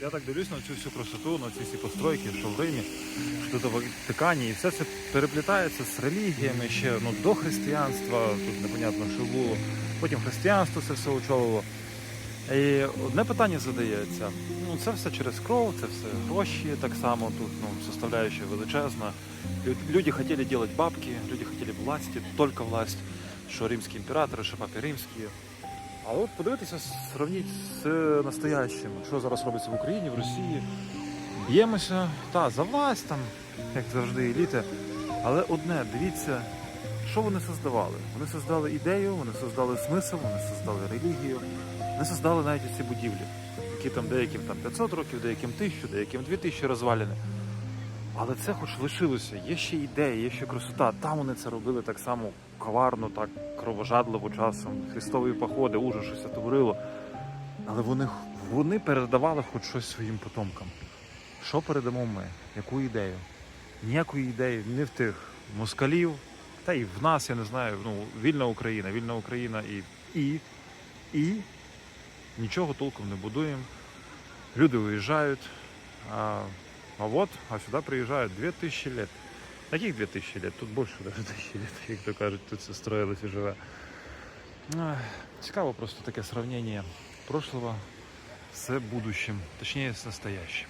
Я так дивлюсь на цю всю красоту, на ці всі постройки, що в Римі, що в Ватикані, і все це переплітається з релігіями ще ну, до християнства, тут непонятно, що було. Потім християнство це все очолило. І одне питання задається: ну це все через кров, це все гроші, так само тут ну, составляюча величезна. Люди хотіли робити бабки, люди хотіли власті, тільки власть, що римські імператори, що папи римські. Але от подивитися, сравніть з настоящим, що зараз робиться в Україні, в Росії. Б'ємося, та, за власть там, як завжди, еліти. Але одне, дивіться, що вони создавали. Вони создали ідею, вони создали смисл, вони создали релігію, вони создали навіть ці будівлі, які там деяким там 500 років, деяким 1000, деяким 2000 розвалені. Але це хоч лишилося. Є ще ідея, є ще красота. Там вони це робили так само коварно, так кровожадливо часом. Христові походи, ужас, щось творило. Але вони, вони передавали хоч щось своїм потомкам. Що передамо ми? Яку ідею? Ніякої ідеї ні в тих москалів, та й в нас, я не знаю, ну, вільна Україна, вільна Україна і, і, і нічого толком не будуємо. Люди виїжджають. А, а вот, а сюда приезжают 2000 лет. Каких 2000 лет? Тут більше даже 2000 лет, як то кажуть, тут все строїлось і живе. Цікаво просто таке сравнення прошлого з будущим, точніше з настоящим.